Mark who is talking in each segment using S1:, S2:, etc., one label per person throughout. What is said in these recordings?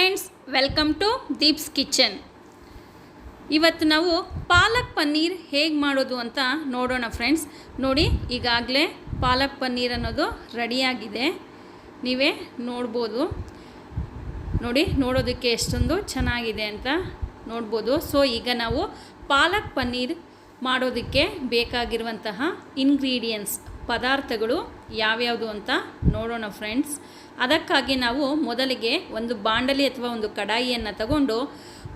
S1: Friends, welcome to Deeps kitchen. ಇವತ್ತು ನಾವು ಪಾಲಕ್ ಪನ್ನೀರ್ ಹೇಗೆ ಮಾಡೋದು ಅಂತ ನೋಡೋಣ ಫ್ರೆಂಡ್ಸ್. ನೋಡಿ, ಈಗಾಗಲೇ ಪಾಲಕ್ ಪನ್ನೀರ್ ಅನ್ನೋದು ರೆಡಿಯಾಗಿದೆ. ನೀವೇ ನೋಡ್ಬೋದು. ನೋಡಿ, ನೋಡೋದಕ್ಕೆ ಎಷ್ಟೊಂದು ಚೆನ್ನಾಗಿದೆ ಅಂತ ನೋಡ್ಬೋದು. ಸೊ ಈಗ ನಾವು ಪಾಲಕ್ ಪನ್ನೀರ್ ಮಾಡೋದಕ್ಕೆ ಬೇಕಾಗಿರುವಂತಹ ಇಂಗ್ರೀಡಿಯೆಂಟ್ಸ್ ಪದಾರ್ಥಗಳು ಯಾವ್ಯಾವುದು ಅಂತ ನೋಡೋಣ ಫ್ರೆಂಡ್ಸ್ ಅದಕ್ಕಾಗಿ ನಾವು ಮೊದಲಿಗೆ ಒಂದು ಬಾಂಡಲಿ ಅಥವಾ ಒಂದು ಕಡಾಯಿಯನ್ನು ತಗೊಂಡು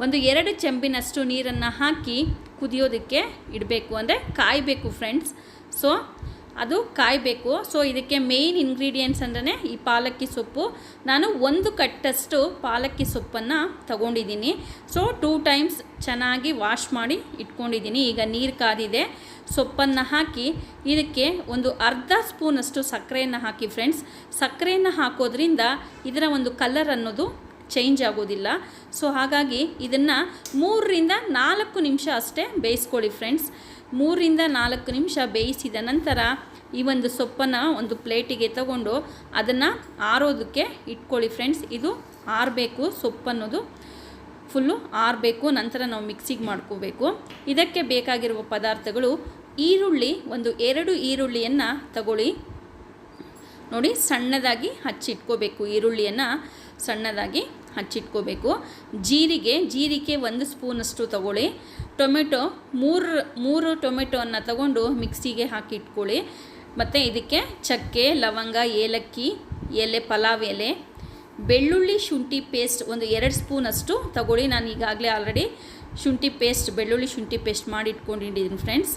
S1: ಒಂದು ಎರಡು ಚೆಂಬಿನಷ್ಟು ನೀರನ್ನು ಹಾಕಿ ಕುದಿಯೋದಕ್ಕೆ ಇಡಬೇಕು. ಅಂದರೆ ಕಾಯಬೇಕು ಫ್ರೆಂಡ್ಸ್ ಸೊ ಅದು ಕಾಯಬೇಕು. ಸೊ ಇದಕ್ಕೆ ಮೇಯ್ನ್ ಇಂಗ್ರೀಡಿಯೆಂಟ್ಸ್ ಅಂದ್ರೆ ಈ ಪಾಲಕ್ಕಿ ಸೊಪ್ಪು. ನಾನು ಒಂದು ಕಟ್ಟಷ್ಟು ಪಾಲಕ್ಕಿ ಸೊಪ್ಪನ್ನು ತಗೊಂಡಿದ್ದೀನಿ. ಸೊ ಟೂ ಟೈಮ್ಸ್ ಚೆನ್ನಾಗಿ ವಾಶ್ ಮಾಡಿ ಇಟ್ಕೊಂಡಿದ್ದೀನಿ. ಈಗ ನೀರು ಕಾದಿದೆ. ಸೊಪ್ಪನ್ನು ಹಾಕಿ ಇದಕ್ಕೆ ಒಂದು ಅರ್ಧ ಸ್ಪೂನಷ್ಟು ಸಕ್ಕರೆಯನ್ನು ಹಾಕಿ ಫ್ರೆಂಡ್ಸ್ ಸಕ್ಕರೆಯನ್ನು ಹಾಕೋದ್ರಿಂದ ಇದರ ಒಂದು ಕಲರ್ ಅನ್ನೋದು ಚೇಂಜ್ ಆಗೋದಿಲ್ಲ. ಸೊ ಹಾಗಾಗಿ ಇದನ್ನು ಮೂರರಿಂದ ನಾಲ್ಕು ನಿಮಿಷ ಅಷ್ಟೇ ಬೇಯಿಸ್ಕೊಳ್ಳಿ ಫ್ರೆಂಡ್ಸ್ ಮೂರರಿಂದ ನಾಲ್ಕು ನಿಮಿಷ ಬೇಯಿಸಿದ ನಂತರ ಈ ಒಂದು ಸೊಪ್ಪನ್ನು ಒಂದು ಪ್ಲೇಟಿಗೆ ತಗೊಂಡು ಅದನ್ನು ಆರೋದಕ್ಕೆ ಇಟ್ಕೊಳ್ಳಿ ಫ್ರೆಂಡ್ಸ್. ಇದು ಆರಬೇಕು ಸೊಪ್ಪನ್ನೋದು ಫುಲ್ಲು ಆರಬೇಕು, ನಂತರ ನಾವು ಮಿಕ್ಸಿಗೆ ಮಾಡ್ಕೋಬೇಕು. ಇದಕ್ಕೆ ಬೇಕಾಗಿರುವ ಪದಾರ್ಥಗಳು ಈರುಳ್ಳಿ, ಒಂದು ಎರಡು ಈರುಳ್ಳಿಯನ್ನು ತಗೊಳ್ಳಿ. ನೋಡಿ, ಸಣ್ಣದಾಗಿ ಹಚ್ಚಿಟ್ಕೋಬೇಕು ಈರುಳ್ಳಿಯನ್ನು, ಸಣ್ಣದಾಗಿ ಹಚ್ಚಿಟ್ಕೋಬೇಕು. ಜೀರಿಗೆ ಜೀರಿಗೆ ಒಂದು ಸ್ಪೂನಷ್ಟು ತಗೊಳ್ಳಿ. ಟೊಮೆಟೊ ಮೂರು ಮೂರು ಟೊಮೆಟೊವನ್ನು ತಗೊಂಡು ಮಿಕ್ಸಿಗೆ ಹಾಕಿ ಇಟ್ಕೊಳ್ಳಿ ಮತ್ತು ಇದಕ್ಕೆ ಚಕ್ಕೆ, ಲವಂಗ, ಏಲಕ್ಕಿ, ಎಲೆ, ಪಲಾವ್ ಎಲೆ, ಬೆಳ್ಳುಳ್ಳಿ ಶುಂಠಿ ಪೇಸ್ಟ್ ಒಂದು ಎರಡು ಸ್ಪೂನಷ್ಟು ತಗೊಳ್ಳಿ. ನಾನು ಈಗಾಗಲೇ ಆಲ್ರೆಡಿ ಶುಂಠಿ ಪೇಸ್ಟ್, ಬೆಳ್ಳುಳ್ಳಿ ಶುಂಠಿ ಪೇಸ್ಟ್ ಮಾಡಿ ಇಟ್ಕೊಂಡಿದ್ದೀನಿ ಫ್ರೆಂಡ್ಸ್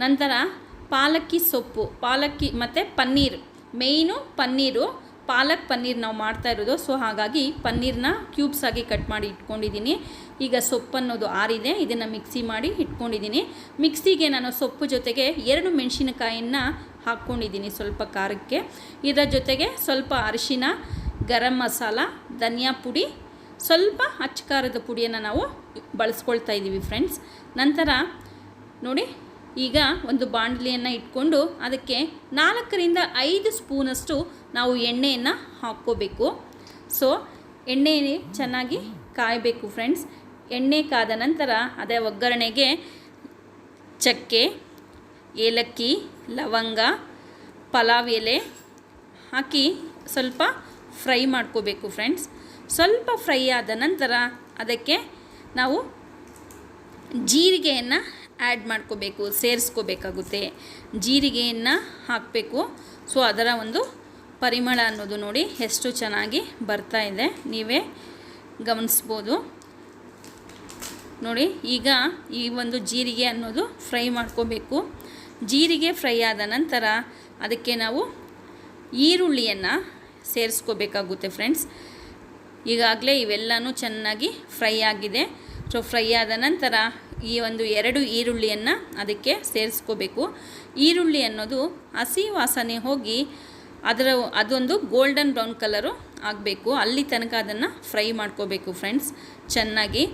S1: ನಂತರ ಪಾಲಕ್ಕಿ ಸೊಪ್ಪು, ಪಾಲಕ್ಕಿ ಮತ್ತು ಪನ್ನೀರ್ ಮೇಯ್ನು ಪನ್ನೀರು ಪಾಲಕ್ ಪನ್ನೀರ್ ನಾವು ಮಾಡ್ತಾ ಇರೋದು. ಸೊ ಹಾಗಾಗಿ ಪನ್ನೀರ್ನ ಕ್ಯೂಬ್ಸ್ ಆಗಿ ಕಟ್ ಮಾಡಿ ಇಟ್ಕೊಂಡಿದ್ದೀನಿ. ಈಗ ಸೊಪ್ಪನ್ನೋದು ಆರಿದೆ. ಇದನ್ನು ಮಿಕ್ಸಿ ಮಾಡಿ ಇಟ್ಕೊಂಡಿದ್ದೀನಿ. ಮಿಕ್ಸಿಗೆ ನಾನು ಸೊಪ್ಪು ಜೊತೆಗೆ ಎರಡು ಮೆಣಸಿನಕಾಯಿನ ಹಾಕ್ಕೊಂಡಿದ್ದೀನಿ ಸ್ವಲ್ಪ ಖಾರಕ್ಕೆ. ಇದರ ಜೊತೆಗೆ ಸ್ವಲ್ಪ ಅರಿಶಿನ, ಗರಂ ಮಸಾಲ, ಧನಿಯಾ ಪುಡಿ, ಸ್ವಲ್ಪ ಅಚ್ಚಕಾರದ ಪುಡಿಯನ್ನು ನಾವು ಬಳಸ್ಕೊಳ್ತಾ ಇದ್ದೀವಿ ಫ್ರೆಂಡ್ಸ್ ನಂತರ ನೋಡಿ ಈಗ ಒಂದು ಬಾಣಲಿಯನ್ನು ಇಟ್ಕೊಂಡು ಅದಕ್ಕೆ ನಾಲ್ಕರಿಂದ ಐದು ಸ್ಪೂನಷ್ಟು ನಾವು ಎಣ್ಣೆಯನ್ನು ಹಾಕ್ಕೋಬೇಕು. ಸೊ ಎಣ್ಣೆ ಚೆನ್ನಾಗಿ ಕಾಯಬೇಕು ಫ್ರೆಂಡ್ಸ್ ಎಣ್ಣೆ ಕಾದ ನಂತರ ಅದೇ ಒಗ್ಗರಣೆಗೆ ಚಕ್ಕೆ, ಏಲಕ್ಕಿ, ಲವಂಗ, ಪಲಾವ್ ಎಲೆ ಹಾಕಿ ಸ್ವಲ್ಪ ಫ್ರೈ ಮಾಡ್ಕೋಬೇಕು ಫ್ರೆಂಡ್ಸ್ ಸ್ವಲ್ಪ ಫ್ರೈ ಆದ ನಂತರ ಅದಕ್ಕೆ ನಾವು ಜೀರಿಗೆಯನ್ನು ಆ್ಯಡ್ ಮಾಡ್ಕೋಬೇಕು, ಸೇರಿಸ್ಕೋಬೇಕಾಗುತ್ತೆ. ಜೀರಿಗೆಯನ್ನು ಹಾಕಬೇಕು. ಸೊ ಅದರ ಒಂದು ಪರಿಮಳ ಅನ್ನೋದು ನೋಡಿ ಎಷ್ಟು ಚೆನ್ನಾಗಿ ಬರ್ತಾ ಇದೆ. ನೀವೇ ಗಮನಿಸ್ಬೋದು. ನೋಡಿ, ಈಗ ಈ ಒಂದು ಜೀರಿಗೆ ಅನ್ನೋದು ಫ್ರೈ ಮಾಡ್ಕೋಬೇಕು. ಜೀರಿಗೆ ಫ್ರೈ ಆದ ನಂತರ ಅದಕ್ಕೆ ನಾವು ಈರುಳ್ಳಿಯನ್ನು ಸೇರಿಸ್ಕೋಬೇಕಾಗುತ್ತೆ ಫ್ರೆಂಡ್ಸ್. ಈಗಾಗಲೇ ಇವೆಲ್ಲನೂ ಚೆನ್ನಾಗಿ ಫ್ರೈ ಆಗಿದೆ. ಸೊ ಫ್ರೈ ಆದ ನಂತರ ಈ ಒಂದು ಎರಡು ಈರುಳ್ಳಿಯನ್ನು ಅದಕ್ಕೆ ಸೇರಿಸ್ಕೋಬೇಕು. ಈರುಳ್ಳಿ ಅನ್ನೋದು ಹಸಿ ವಾಸನೆ ಹೋಗಿ ಅದರ ಅದೊಂದು ಗೋಲ್ಡನ್ ಬ್ರೌನ್ ಕಲರು ಆಗಬೇಕು. ಅಲ್ಲಿ ತನಕ ಅದನ್ನು ಫ್ರೈ ಮಾಡ್ಕೋಬೇಕು ಫ್ರೆಂಡ್ಸ್, ಚೆನ್ನಾಗಿ.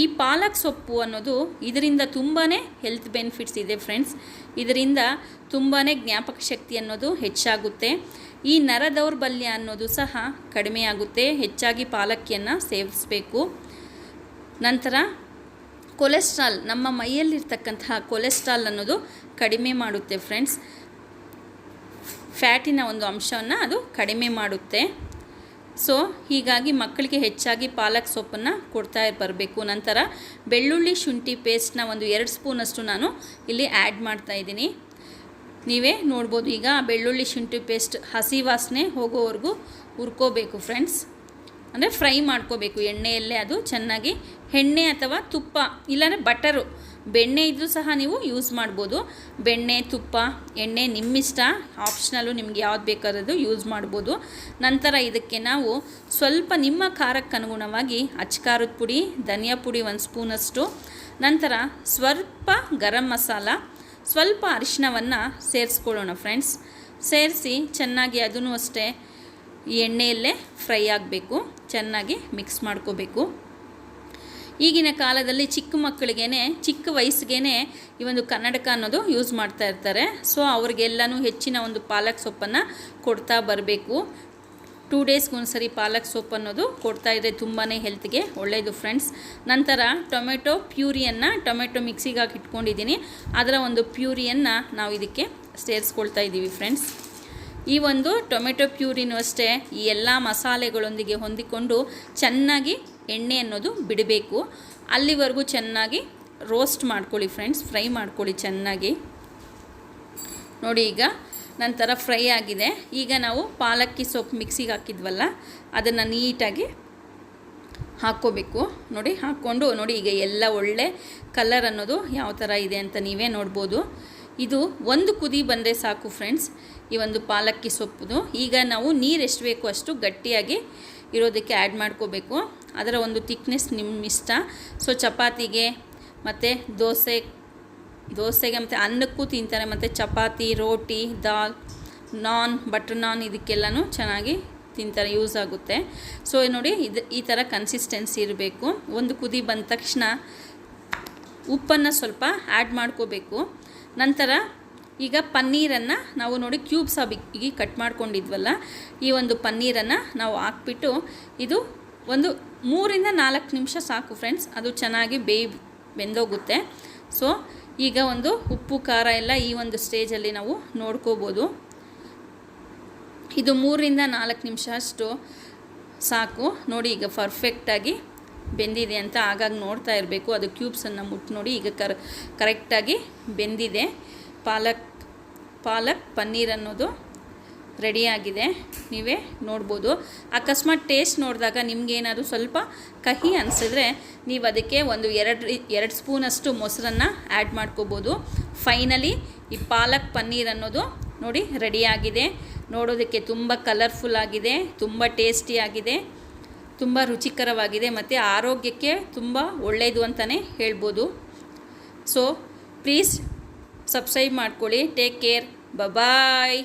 S1: ಈ ಪಾಲಕ್ ಸೊಪ್ಪು ಅನ್ನೋದು ಇದರಿಂದ ತುಂಬಾ ಹೆಲ್ತ್ ಬೆನಿಫಿಟ್ಸ್ ಇದೆ ಫ್ರೆಂಡ್ಸ್. ಇದರಿಂದ ತುಂಬಾ ಜ್ಞಾಪಕ ಶಕ್ತಿ ಅನ್ನೋದು ಹೆಚ್ಚಾಗುತ್ತೆ. ಈ ನರ ದೌರ್ಬಲ್ಯ ಅನ್ನೋದು ಸಹ ಕಡಿಮೆಯಾಗುತ್ತೆ ಹೆಚ್ಚಾಗಿ ಪಾಲಕ್ಕಿಯನ್ನು ಸೇವಿಸಬೇಕು. ನಂತರ ಕೊಲೆಸ್ಟ್ರಾಲ್, ನಮ್ಮ ಮೈಯಲ್ಲಿರ್ತಕ್ಕಂತಹ ಕೊಲೆಸ್ಟ್ರಾಲ್ ಅನ್ನೋದು ಕಡಿಮೆ ಮಾಡುತ್ತೆ ಫ್ರೆಂಡ್ಸ್ ಫ್ಯಾಟಿನ ಒಂದು ಅಂಶವನ್ನು ಅದು ಕಡಿಮೆ ಮಾಡುತ್ತೆ. ಸೊ ಹೀಗಾಗಿ ಮಕ್ಕಳಿಗೆ ಹೆಚ್ಚಾಗಿ ಪಾಲಕ್ ಸೊಪ್ಪನ್ನು ಕೊಡ್ತಾ ಬರಬೇಕು. ನಂತರ ಬೆಳ್ಳುಳ್ಳಿ ಶುಂಠಿ ಪೇಸ್ಟ್ನ ಒಂದು ಎರಡು ಸ್ಪೂನಷ್ಟು ನಾನು ಇಲ್ಲಿ ಆ್ಯಡ್ ಮಾಡ್ತಾ ಇದ್ದೀನಿ. ನೀವೇ ನೋಡ್ಬೋದು, ಈಗ ಬೆಳ್ಳುಳ್ಳಿ ಶುಂಠಿ ಪೇಸ್ಟ್ ಹಸಿ ವಾಸನೆ ಹೋಗೋವರೆಗೂ ಹುರ್ಕೋಬೇಕು ಫ್ರೆಂಡ್ಸ್ ಅಂದರೆ ಫ್ರೈ ಮಾಡ್ಕೋಬೇಕು. ಎಣ್ಣೆಯಲ್ಲೇ ಅದು ಚೆನ್ನಾಗಿ ಎಣ್ಣೆ ಅಥವಾ ತುಪ್ಪ, ಇಲ್ಲಾಂದರೆ ಬಟರು, ಬೆಣ್ಣೆ ಇದ್ದರೂ ಸಹ ನೀವು ಯೂಸ್ ಮಾಡ್ಬೋದು. ಬೆಣ್ಣೆ, ತುಪ್ಪ, ಎಣ್ಣೆ ನಿಮ್ಮಿಷ್ಟ. ಆಪ್ಷನಲ್ಲು ನಿಮ್ಗೆ ಯಾವ್ದು ಬೇಕಾದದ್ದು ಯೂಸ್ ಮಾಡ್ಬೋದು. ನಂತರ ಇದಕ್ಕೆ ನಾವು ಸ್ವಲ್ಪ ನಿಮ್ಮ ಖಾರಕ್ಕೆ ಅನುಗುಣವಾಗಿ ಅಚ್ಕಾರದ ಪುಡಿ, ಧನಿಯಾ ಪುಡಿ ಒಂದು ಸ್ಪೂನಷ್ಟು, ನಂತರ ಸ್ವಲ್ಪ ಗರಂ ಮಸಾಲ, ಸ್ವಲ್ಪ ಅರಿಶಿನವನ್ನು ಸೇರಿಸ್ಕೊಳ್ಳೋಣ ಫ್ರೆಂಡ್ಸ್. ಸೇರಿಸಿ ಚೆನ್ನಾಗಿ ಅದನ್ನು ಅಷ್ಟೇ ಎಣ್ಣೆಯಲ್ಲೇ ಫ್ರೈ ಆಗಬೇಕು. ಚೆನ್ನಾಗಿ ಮಿಕ್ಸ್ ಮಾಡ್ಕೋಬೇಕು. ಈಗಿನ ಕಾಲದಲ್ಲಿ ಚಿಕ್ಕ ಮಕ್ಕಳಿಗೇ ಚಿಕ್ಕ ವಯಸ್ಸಿಗೇ ಈ ಒಂದು ಕನ್ನಡಕ ಅನ್ನೋದು ಯೂಸ್ ಮಾಡ್ತಾ ಇರ್ತಾರೆ. ಸೊ ಅವ್ರಿಗೆಲ್ಲನೂ ಹೆಚ್ಚಿನ ಒಂದು ಪಾಲಕ್ ಸೊಪ್ಪನ್ನು ಕೊಡ್ತಾ ಬರಬೇಕು. ಟೂ ಡೇಸ್ಗೆ ಒಂದ್ಸರಿ ಪಾಲಕ್ ಸೊಪ್ಪು ಅನ್ನೋದು ಕೊಡ್ತಾ ಇದ್ರೆ ತುಂಬಾ ಹೆಲ್ತ್ಗೆ ಒಳ್ಳೆಯದು ಫ್ರೆಂಡ್ಸ್ ನಂತರ ಟೊಮೆಟೊ ಪ್ಯೂರಿಯನ್ನು, ಟೊಮೆಟೊ ಮಿಕ್ಸಿಗೆ ಹಾಕಿ ಇಟ್ಕೊಂಡಿದ್ದೀನಿ. ಅದರ ಒಂದು ಪ್ಯೂರಿಯನ್ನು ನಾವು ಇದಕ್ಕೆ ಸೇರಿಸ್ಕೊಳ್ತಾ ಇದ್ದೀವಿ ಫ್ರೆಂಡ್ಸ್ ಈ ಒಂದು ಟೊಮೆಟೊ ಪ್ಯೂರಿನೂ ಅಷ್ಟೇ, ಈ ಎಲ್ಲ ಮಸಾಲೆಗಳೊಂದಿಗೆ ಹೊಂದಿಕೊಂಡು ಚೆನ್ನಾಗಿ ಎಣ್ಣೆ ಅನ್ನೋದು ಬಿಡಬೇಕು. ಅಲ್ಲಿವರೆಗೂ ಚೆನ್ನಾಗಿ ರೋಸ್ಟ್ ಮಾಡ್ಕೊಳ್ಳಿ ಫ್ರೆಂಡ್ಸ್, ಫ್ರೈ ಮಾಡ್ಕೊಳ್ಳಿ ಚೆನ್ನಾಗಿ. ನೋಡಿ ಈಗ ನಂತರ ಫ್ರೈ ಆಗಿದೆ. ಈಗ ನಾವು ಪಾಲಕ್ಕಿ ಸೊಪ್ಪು ಮಿಕ್ಸಿಗೆ ಹಾಕಿದ್ವಲ್ಲ, ಅದನ್ನು ನೀಟಾಗಿ ಹಾಕ್ಕೋಬೇಕು. ನೋಡಿ, ಹಾಕ್ಕೊಂಡು ನೋಡಿ ಈಗ ಎಲ್ಲ ಒಳ್ಳೆ ಕಲರ್ ಅನ್ನೋದು ಯಾವ ಥರ ಇದೆ ಅಂತ ನೀವೇ ನೋಡ್ಬೋದು. ಇದು ಒಂದು ಕುದಿ ಬಂದರೆ ಸಾಕು ಫ್ರೆಂಡ್ಸ್ ಈ ಒಂದು ಪಾಲಕ್ಕಿ ಸೊಪ್ಪುದು. ಈಗ ನಾವು ನೀರು ಎಷ್ಟು ಬೇಕು ಅಷ್ಟು ಗಟ್ಟಿಯಾಗಿ ಇರೋದಕ್ಕೆ ಆ್ಯಡ್ ಮಾಡ್ಕೋಬೇಕು. ಅದರ ಒಂದು ತಿಕ್ನೆಸ್ ನಿಮ್ಮ ಇಷ್ಟ. ಸೊ ಚಪಾತಿಗೆ ಮತ್ತು ದೋಸೆ, ದೋಸೆಗೆ ಮತ್ತು ಅನ್ನಕ್ಕೂ ತಿಂತಾರೆ. ಮತ್ತು ಚಪಾತಿ, ರೋಟಿ, ದಾಲ್ ನಾನ್ ಬಟರ್ ನಾನ್ ಇದಕ್ಕೆಲ್ಲನೂ ಚೆನ್ನಾಗಿ ತಿಂತಾರೆ ಯೂಸ್ ಆಗುತ್ತೆ. ಸೊ ನೋಡಿ ಇದು ಈ ಥರ ಕನ್ಸಿಸ್ಟೆನ್ಸಿ ಇರಬೇಕು. ಒಂದು ಕುದಿ ಬಂದ ತಕ್ಷಣ ಉಪ್ಪನ್ನು ಸ್ವಲ್ಪ ಆ್ಯಡ್ ಮಾಡ್ಕೋಬೇಕು. ನಂತರ ಈಗ ಪನ್ನೀರನ್ನು ನಾವು ನೋಡಿ ಕ್ಯೂಬ್ಸ್ ಆಗಿ ಕಟ್ ಮಾಡ್ಕೊಂಡಿದ್ವಲ್ಲ, ಈ ಒಂದು ಪನ್ನೀರನ್ನು ನಾವು ಹಾಕ್ಬಿಟ್ಟು ಇದು ಒಂದು ಮೂರಿಂದ ನಾಲ್ಕು ನಿಮಿಷ ಸಾಕು ಫ್ರೆಂಡ್ಸ್ ಅದು ಚೆನ್ನಾಗಿ ಬೇಯ್ ಬೆಂದೋಗುತ್ತೆ. ಸೊ ಈಗ ಒಂದು ಉಪ್ಪು, ಖಾರ ಎಲ್ಲ ಈ ಒಂದು ಸ್ಟೇಜಲ್ಲಿ ನಾವು ನೋಡ್ಕೋಬೋದು. ಇದು ಮೂರಿಂದ ನಾಲ್ಕು ನಿಮಿಷ ಅಷ್ಟು ಸಾಕು. ನೋಡಿ ಈಗ ಪರ್ಫೆಕ್ಟಾಗಿ ಬೆಂದಿದೆ ಅಂತ ಆಗಾಗ ನೋಡ್ತಾ ಇರಬೇಕು. ಅದು ಕ್ಯೂಬ್ಸನ್ನು ಮುಟ್ಟು ನೋಡಿ ಈಗ ಕರ್ ಕರೆಕ್ಟಾಗಿ ಬೆಂದಿದೆ. ಪಾಲಕ್ ಪಾಲಕ್ ಪನ್ನೀರ್ ಅನ್ನೋದು ರೆಡಿಯಾಗಿದೆ ನೀವೇ ನೋಡ್ಬೋದು. ಅಕಸ್ಮಾತ್ ಟೇಸ್ಟ್ ನೋಡಿದಾಗ ನಿಮಗೇನಾದರೂ ಸ್ವಲ್ಪ ಕಹಿ ಅನಿಸಿದ್ರೆ ನೀವು ಅದಕ್ಕೆ ಒಂದು ಎರಡು ಎರಡು ಸ್ಪೂನಷ್ಟು ಮೊಸರನ್ನು ಆ್ಯಡ್ ಮಾಡ್ಕೋಬೋದು. ಫೈನಲಿ ಈ ಪಾಲಕ್ ಪನ್ನೀರ್ ಅನ್ನೋದು ನೋಡಿ ರೆಡಿಯಾಗಿದೆ ನೋಡೋದಕ್ಕೆ ತುಂಬ ಕಲರ್ಫುಲ್ ಆಗಿದೆ, ತುಂಬ ಟೇಸ್ಟಿಯಾಗಿದೆ ತುಂಬ ರುಚಿಕರವಾಗಿದೆ ಮತ್ತು ಆರೋಗ್ಯಕ್ಕೆ ತುಂಬ ಒಳ್ಳೆಯದು ಅಂತಲೇ ಹೇಳ್ಬೋದು. ಸೊ ಪ್ಲೀಸ್ ಸಬ್ಸ್ಕ್ರೈಬ್ ಮಾಡ್ಕೊಳ್ಳಿ. Take care bye